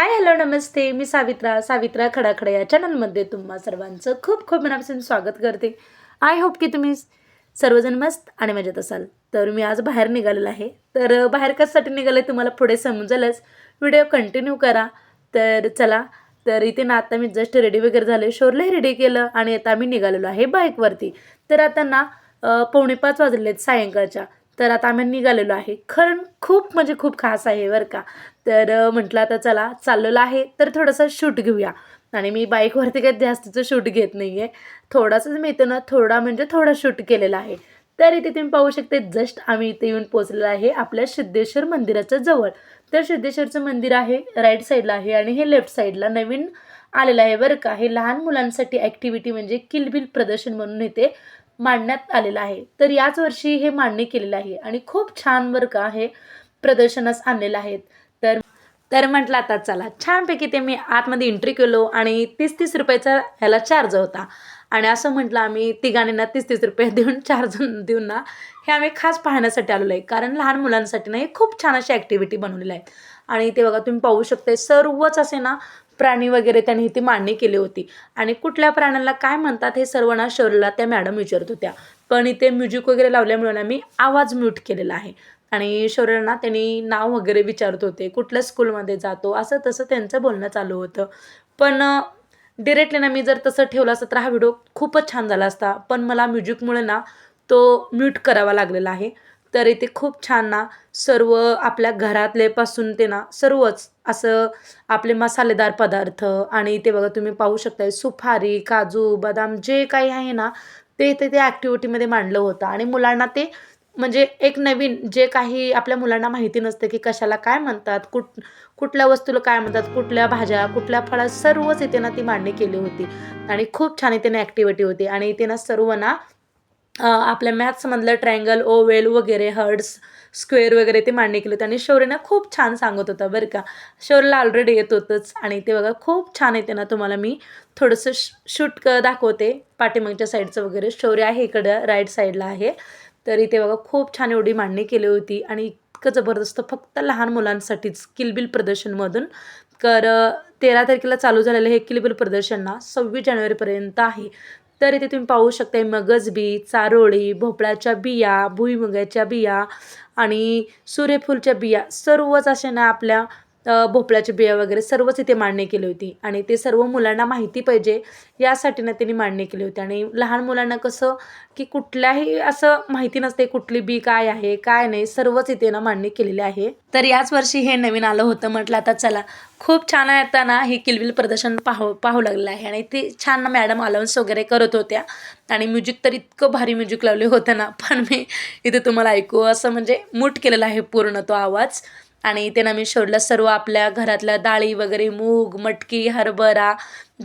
Hi hello नमस्ते. मी सावित्रा सावित्रा खडाखडा या चॅनलमध्ये तुम्हा सर्वांचं खूप खूप मनापासून स्वागत करते. आय होप की तुम्ही सर्वजण मस्त आणि मजेत असाल. तर मी आज बाहेर निघालेलं आहे. तर बाहेर कशासाठी निघाले तुम्हाला पुढे समजेलच. व्हिडिओ कंटिन्यू करा. तर चला. तर इथे ना आता मी जस्ट रेडी वगैरे झाले. शोरलाही रेडी केलं आणि आता आम्ही निघालेलो आहे बाईकवरती. तर आता ना पावणे पाच वाजलेले आहेत सायंकाळच्या. तर आता आम्ही निघालेलो आहे. खरं खूप म्हणजे खूप खास आहे बरं का. तर म्हटलं आता चला चाललेलं आहे तर थोडंसं शूट घेऊया. आणि मी बाईकवरती काही जास्तीचं शूट घेत नाही आहे थोडासाच मी इथं ना थोडा म्हणजे थोडा शूट केलेला आहे. तर इथे तुम्ही पाहू शकते जस्ट आम्ही इथे येऊन पोचलेलो आहे आपल्या सिद्धेश्वर मंदिराच्या जवळ. तर सिद्धेश्वरचं मंदिर आहे राईट साईडला आहे आणि हे लेफ्ट साईडला नवीन आलेलं आहे बरं का. हे लहान मुलांसाठी ॲक्टिव्हिटी म्हणजे किलबिल प्रदर्शन म्हणून इथे मांडण्यात आलेलं आहे. तर याच वर्षी हे मांडणी केलेलं आहे आणि खूप छान बरं का हे प्रदर्शनास आणलेलं आहेत. तर म्हटलं आता चला छानपैकी ते मी आतमध्ये एंट्री केलो आणि तीस तीस रुपयाचा ह्याला चार्ज होता. आणि असं म्हटलं आम्ही तिघांना तीस तीस रुपये देऊन चार्ज देऊन ना हे आम्ही खास पाहण्यासाठी आलेलो आहे. कारण लहान मुलांसाठी ना हे खूप छान अशी ॲक्टिव्हिटी बनवलेली आहे. आणि ते बघा तुम्ही पाहू शकता सर्वच असे ना प्राणी वगैरे त्यांनी इथे मांडणी केली होती. आणि कुठल्या प्राण्याला काय म्हणतात हे सर्व ना शरीराला त्या मॅडम विचारत होत्या. पण इथे म्युझिक वगैरे लावल्यामुळे ना मी आवाज म्यूट केलेला आहे. आणि शौर्यांना त्यांनी नाव वगैरे विचारत होते कुठल्या स्कूलमध्ये जातो असं तसं त्यांचं बोलणं चालू होतं. पण डिरेक्टली ना मी जर तसं ठेवलं असतं तर हा व्हिडिओ खूपच छान झाला असता. पण मला म्युझिकमुळे ना तो म्यूट करावा लागलेला आहे. तर इथे खूप छान ना सर्व आपल्या घरातलेपासून ते ना सर्वच असं आपले मसालेदार पदार्थ आणि ते बघा तुम्ही पाहू शकताय सुपारी काजू बदाम जे काही आहे ना ते इथे ते ॲक्टिव्हिटीमध्ये मांडलं होतं. आणि मुलांना ते म्हणजे एक नवीन जे काही आपल्या मुलांना माहिती नसतं की कशाला काय म्हणतात कुठ कुठल्या वस्तूला काय म्हणतात कुठल्या भाज्या कुठल्या फळा सर्वच इथे ना ती मांडणी केली होती. आणि खूप छान इथे ना ॲक्टिव्हिटी होती. आणि इथे ना सर्व ना आपल्या मॅथ्समधलं ट्रायंगल ओवेल वगैरे हर्ड्स स्क्वेअर वगैरे ते मांडणी केली होती. आणि शौर्यना खूप छान सांगत होता बरं का. शौर्यला ऑलरेडी येत होतंच. आणि ते बघा खूप छान येते ना तुम्हाला मी थोडंसं श शूट दाखवते. पाठीमागच्या साईडचं वगैरे. शौर्य आहे इकडं राईट साईडला आहे. तर इथे बघा खूप छान एवढी मांडणी केली होती. आणि इतकं जबरदस्त फक्त लहान मुलांसाठीच किलबिल प्रदर्शनमधून. तर तेरा तारखेला चालू झालेलं हे किलबिल प्रदर्शन ना सव्वीस जानेवारीपर्यंत आहे. तर इथे तुम्ही पाहू शकता मगज बी चारोळी भोपळ्याच्या बिया भुईमुगाच्या बिया आणि सूर्यफूलच्या बिया. सर्वच असे ना आपल्या अ, भोपळ्याच्या बिया वगैरे सर्वच इथे मांडणी केली होती. आणि ते सर्व मुलांना माहिती पाहिजे यासाठी ना त्यांनी मांडणी केली होती. आणि लहान मुलांना कसं की कुठल्याही असं माहिती नसते कुठली बी काय आहे काय नाही सर्वच इथे ना मांडणी केलेली आहे. तर याच वर्षी हे नवीन आलं होतं म्हटलं आता चला खूप छान आहे आता ना हे किलबिल प्रदर्शन पाहू पाहू लागलं आहे. आणि ते छान ना मॅडम अलाउन्स वगैरे करत होत्या. आणि म्युझिक तर इतकं भारी म्युझिक लावले होतं ना पण मी इथे तुम्हाला ऐकू असं म्हणजे मूट केलेला आहे पूर्ण तो आवाज. आणि इथे ना मी शोधलं सर्व आपल्या घरातल्या डाळी वगैरे मूग मटकी हरभरा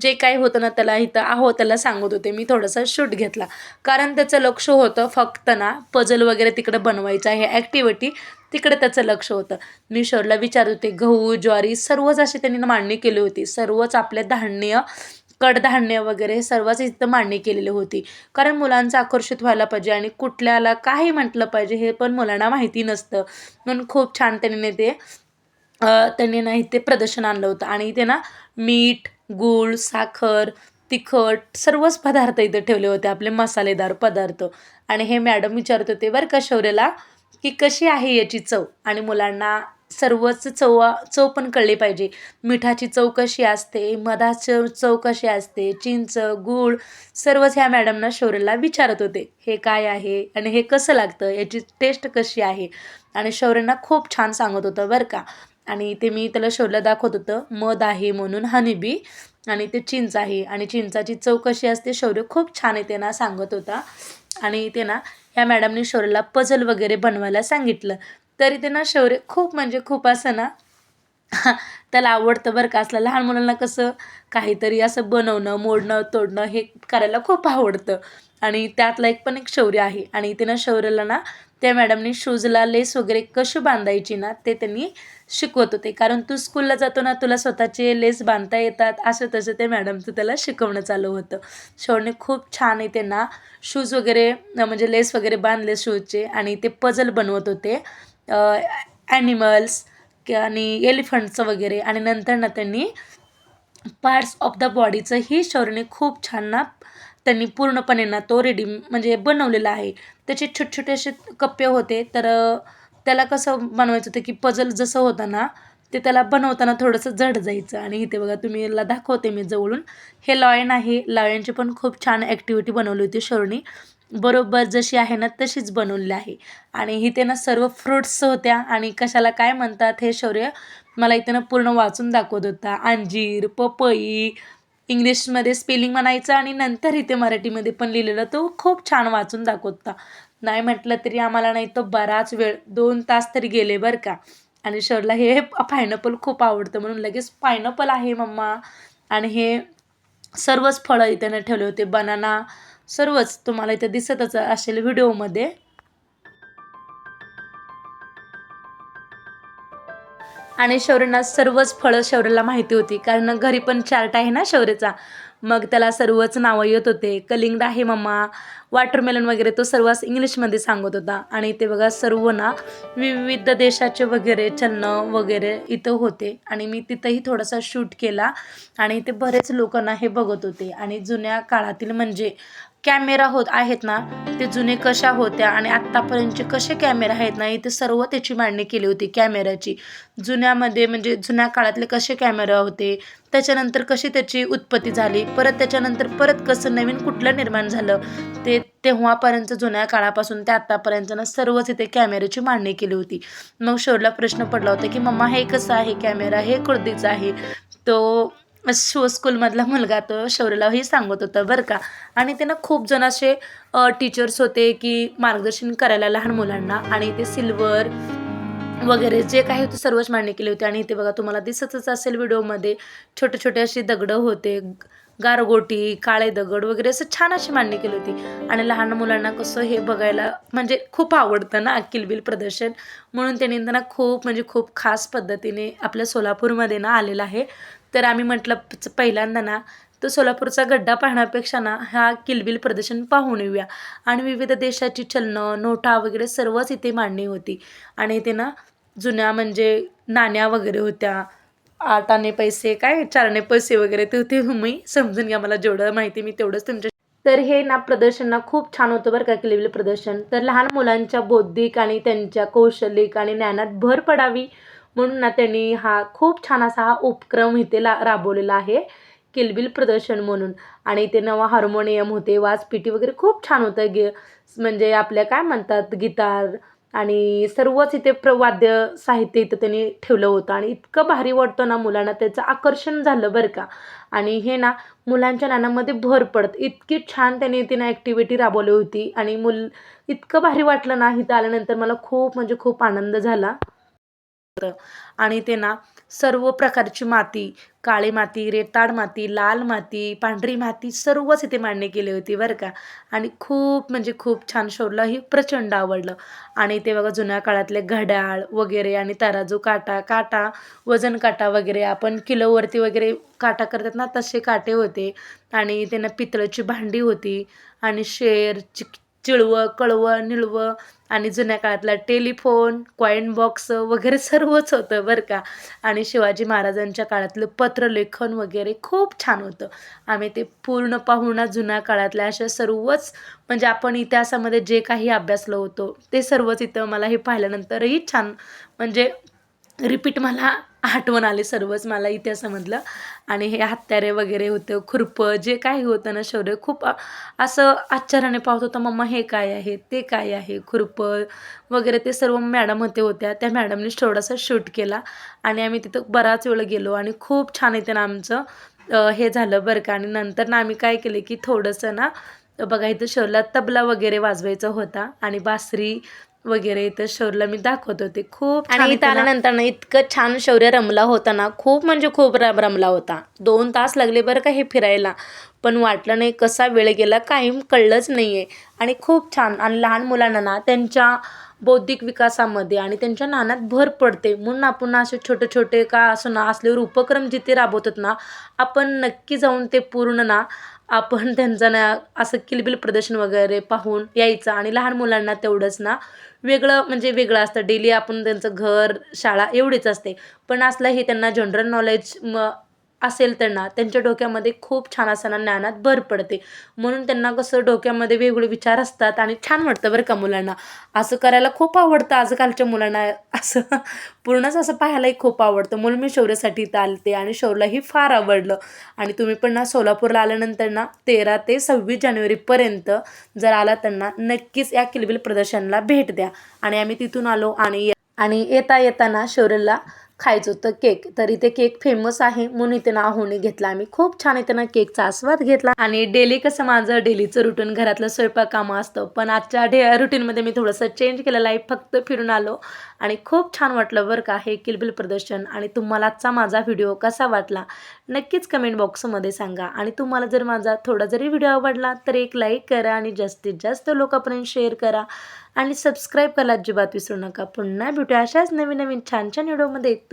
जे काही होतं ना त्याला इथं आहो त्याला सांगत होते. मी थोडंसं शूट घेतला. कारण त्याचं लक्ष होतं फक्त ना पजल वगैरे तिकडे बनवायचं आहे ॲक्टिव्हिटी तिकडे त्याचं लक्ष होतं. मी शोरला विचारत होते गहू ज्वारी सर्वच अशी त्यांनी मांडणी केली होती. सर्वच आपले धान्य कडधान्य वगैरे सर्वच इथं मांडणी केलेली होती. कारण मुलांचं आकर्षित व्हायला पाहिजे आणि कुठल्याला काही म्हटलं पाहिजे हे पण मुलांना माहिती नसतं. म्हणून खूप छान त्यांनी ते त्यांनी ना इथे प्रदर्शन आणलं होतं. आणि इथे ना मीठ गूळ साखर तिखट सर्वच पदार्थ इथे ठेवले होते. आपले मसालेदार पदार्थ. आणि हे मॅडम विचारत होते बरं का शौर्यला की कशी आहे याची चव? आणि मुलांना सर्वच चवा चव पण कळली पाहिजे. मिठाची चव कशी असते मधाचं चव कशी असते चिंच गूळ सर्वच ह्या मॅडमना शौर्यला विचारत होते. हे काय आहे आणि हे कसं लागतं याची टेस्ट कशी आहे? आणि शौर्यांना खूप छान सांगत होतं बरं का. आणि ते मी त्याला शोधलं दाखवत होतं मध आहे म्हणून हनीबी आणि ते चिंच आहे. आणि चिंचाची चव कशी असते शौर्य खूप छान आहे ना सांगत होता. आणि ते ना ह्या मॅडमने शौर्यला पझल वगैरे बनवायला सांगितलं. तरी ते ना शौर्य खूप म्हणजे खूप असं ना त्याला आवडतं बरं का. असलं लहान मुलांना कसं काहीतरी असं बनवणं मोडणं तोडणं हे करायला खूप आवडतं. आणि त्यातलं एक पण एक शौर्य आहे. आणि ते ना शौर्याला ना त्या मॅडमनी शूजला लेस वगैरे कशी बांधायची ना ते त्यांनी शिकवत होते. कारण तू स्कूलला जातो ना तुला स्वतःचे लेस बांधता येतात. असं तसं ते मॅडमचं त्याला शिकवणं चालू होतं. शौर्यने खूप छान आहे त्यांना शूज वगैरे म्हणजे लेस वगैरे बांधले शूजचे. आणि ते पझल बनवत होते. ॲनिमल्स आणि एलिफंटचं वगैरे. आणि नंतर ना त्यांनी पार्ट्स ऑफ द बॉडीचं ही शौर्यने खूप छान ना त्यांनी पूर्णपणे ना तो रेडी म्हणजे बनवलेला आहे. त्याचे छोटे छोटे असे कप्पे होते. तर त्याला कसं बनवायचं होतं की पजल जसं होतं ना ते त्याला बनवताना थोडंसं जड जायचं. आणि इथे बघा तुम्ही याला दाखवते मी जवळून. हे लॉयन आहे. लॉयनची पण खूप छान ॲक्टिव्हिटी बनवली होती शौरणी बरोबर जशी आहे ना तशीच बनवलेली आहे. आणि इथे ना सर्व फ्रुट्स होत्या आणि कशाला काय म्हणतात हे शौर्य मला इथे ना पूर्ण वाचून दाखवत होता. अंजीर पपई इंग्लिशमध्ये स्पेलिंग म्हणायचं आणि नंतर इथे मराठीमध्ये पण लिहिलेलं तो खूप छान वाचून दाखवत होता. नाही म्हटलं तरी आम्हाला नाही तो बराच वेळ दोन तास तरी गेले बरं का. आणि शरला हे पायनॅपल खूप आवडतं म्हणून लगेच पायनॅपल आहे मम्मा. आणि हे सर्वच फळं इथे ना ठेवले होते. बनाना सर्वच तुम्हाला इथे दिसतच असेल व्हिडिओमध्ये. आणि शौर्यना सर्वच फळं शौर्याला माहिती होती कारण घरी पण चार्ट आहे ना शौर्याचा. मग त्याला सर्वच नावं येत होते. कलिंगड आहे मम्मा वॉटरमेलन वगैरे तो सर्वच इंग्लिशमध्ये सांगत होता. आणि ते बघा सर्व ना विविध देशाचे वगैरे चन्न वगैरे इथं होते. आणि मी तिथंही थोडासा शूट केला. आणि ते बरेच लोक ना हे बघत होते. आणि जुन्या काळातील म्हणजे कॅमेरा होत आहेत ना ते जुने कशा होत्या आणि आत्तापर्यंतचे कसे कॅमेरा आहेत ना इथे सर्व त्याची मांडणी केली होती कॅमेऱ्याची. जुन्यामध्ये म्हणजे जुन्या काळातले कसे कॅमेरा होते त्याच्यानंतर कशी त्याची उत्पत्ती झाली परत त्याच्यानंतर परत कसं नवीन कुठलं निर्माण झालं ते तेव्हापर्यंत जुन्या काळापासून ते आत्तापर्यंत ना सर्वच इथे कॅमेऱ्याची मांडणी केली होती. मग शोरला प्रश्न पडला होता की मम्मा हे कसं आहे? कॅमेरा हे कुर्दीचं आहे. तो शो स्कूलमधला मुलगा तो शौर्यलाही सांगत होता बरं का. आणि त्यांना खूप जण असे टीचर्स होते की मार्गदर्शन करायला लहान मुलांना आणि ते सिल्वर वगैरे जे काही होते सर्वच मांडणी केली होती. आणि इथे बघा तुम्हाला दिसतच असेल व्हिडिओमध्ये छोटे छोटे अशी दगडं होते गारगोटी काळे दगड वगैरे असं छान अशी मांडणी केली होती. आणि लहान मुलांना कसं हे बघायला म्हणजे खूप आवडतं ना किलबिल प्रदर्शन. म्हणून त्यांनी त्यांना खूप म्हणजे खूप खास पद्धतीने आपल्या सोलापूरमध्ये ना आलेलं आहे. तर आम्ही म्हटलं पहिल्यांदा ना तो सोलापूरचा गड्डा पाहण्यापेक्षा ना हा किलबिल प्रदर्शन पाहून येऊया. आणि विविध देशाची चलनं नोटा वगैरे सर्वच इथे मांडणी होती. आणि इथे ना जुन्या म्हणजे नाण्या वगैरे होत्या. आठ पैसे काय चारणे पैसे वगैरे ते होते. तुम्ही समजून घ्या मला जेवढं माहिती मी तेवढंच तुमच्या तर हे ना प्रदर्शन ना खूप छान होतं बरं का किलबिल प्रदर्शन. तर लहान मुलांच्या बौद्धिक आणि त्यांच्या कौशलिक आणि ज्ञानात भर पडावी. म्हणून ना त्यांनी हा खूप छान असा हा उपक्रम इथे ला राबवलेला आहे. किलबिल प्रदर्शन म्हणून. आणि इथे नवा हार्मोनियम होते वाजपेटी वगैरे खूप छान होतं. गे म्हणजे आपल्या काय म्हणतात गिटार आणि सर्वच इथे प्रवाद्य साहित्य इथं त्यांनी ठेवलं होतं. आणि इतकं भारी वाटतं ना मुलांना त्याचं आकर्षण झालं बरं का. आणि हे ना मुलांच्या ज्ञानामध्ये भर पडत. इतकी छान त्यांनी इथे ना ॲक्टिव्हिटी राबवली होती. आणि मुल इतकं भारी वाटलं ना इथं आल्यानंतर मला खूप म्हणजे खूप आनंद झाला. आणि ते ना सर्व प्रकारची माती काळी माती रेताड माती लाल माती पांढरी माती सर्वच इथे मांडणी केली होती बरं का. आणि खूप म्हणजे खूप छान शोरलाही प्रचंड आवडलं. आणि ते बघा जुन्या काळातले घड्याळ वगैरे आणि तराजू काटा काटा वजन काटा वगैरे आपण किलोवरती वगैरे काटा करतात ना तसे काटे होते. आणि त्यांना पितळची भांडी होती. आणि शेर चिक चिळवं कळवं निळवं आणि जुन्या काळातला टेलिफोन कॉईन बॉक्स वगैरे सर्वच होतं बरं का. आणि शिवाजी महाराजांच्या काळातलं पत्रलेखन वगैरे खूप छान होतं. आम्ही ते पूर्ण पाहून जुन्या काळातल्या अशा सर्वच म्हणजे आपण इतिहासामध्ये जे काही अभ्यासलं होतो ते सर्वच इथं मला हे पाहिल्यानंतरही छान म्हणजे रिपीट मला आठवण आली सर्वच मला इतिहासामधलं. आणि हे हत्यारे वगैरे होतं खुरपं जे काही होतं ना शौर्य खूप असं आश्चर्याने पाहत होतं मम्मा हे काय आहे? ते काय आहे? खुरपं वगैरे ते सर्व मॅडम होते होत्या. त्या मॅडमने थोडासा शूट केला आणि आम्ही तिथं बराच वेळ गेलो आणि खूप छान येते ना आमचं हे झालं बरं का. आणि नंतर ना आम्ही काय केले की थोडंसं ना बघा इथं शहरला तबला वगैरे वाजवायचा होता आणि बासरी वगैरे इथं शौर्यला मी दाखवत होते. खूप आणि इथं आल्यानंतर ना इतकं छान शौर्य रमला होता ना खूप म्हणजे खूप रम रमला होता. दोन तास लागले बरं का हे फिरायला. पण वाटलं नाही कसा वेळ गेला काही कळलंच नाही आहे आणि खूप छान आणि लहान मुलांना ना त्यांच्या बौद्धिक विकासामध्ये आणि त्यांच्या ज्ञानात भर पडते. म्हणून आपण असे छोटे छोटे का असं ना असल्यावर उपक्रम जिथे राबवतात ना आपण नक्की जाऊन ते पूर्ण ना आपण त्यांचा ना असं किलबिल प्रदर्शन वगैरे पाहून यायचं. आणि लहान मुलांना तेवढंच ना वेगळं म्हणजे वेगळं असतं. डेली आपण त्यांचं घर शाळा एवढीच असते. पण असलं हे त्यांना जनरल नॉलेज म असेल त्यांना त्यांच्या डोक्यामध्ये खूप छान असताना ज्ञानात भर पडते. म्हणून त्यांना कसं डोक्यामध्ये वेगवेगळे विचार असतात आणि छान वाटतं बरं का मुलांना. असं करायला खूप आवडतं आजकालच्या मुलांना. असं पूर्णच असं पाहायलाही खूप आवडतं. म्हणून मी शौर्यासाठी इथं आलते आणि शौर्यलाही फार आवडलं. आणि तुम्ही पण ना सोलापूरला आल्यानंतर ना तेरा ते सव्वीस जानेवारीपर्यंत जर आला त्यांना नक्कीच या किलबिल प्रदर्शनला भेट द्या. आणि आम्ही तिथून आलो आणि आणि येता येताना शौर्यला खायचं होतं केक. तरी ते केक फेमस आहे म्हणून इथे ना होणे घेतला आम्ही. खूप छान इथे ना केकचा आस्वाद घेतला. आणि डेली कसं माझं डेलीचं रुटीन घरातलं स्वयंपाक कामं असतं. पण आजच्या डे रुटीनमध्ये मी थोडंसं चेंज केलेलं आहे फक्त फिरून आलो. आणि खूप छान वाटलं बरं का हे किलबिल प्रदर्शन. आणि तुम्हाला आजचा माझा व्हिडिओ कसा वाटला नक्कीच कमेंट बॉक्समध्ये सांगा. आणि तुम्हाला जर माझा थोडा जरी व्हिडिओ आवडला तर एक लाईक करा आणि जास्तीत जास्त लोकांपर्यंत शेअर करा. आणि सबस्क्राईब करायला अजिबात विसरू नका. पुन्हा भेटूया अशाच नवीन नवीन छान छान व्हिडिओमध्ये येतो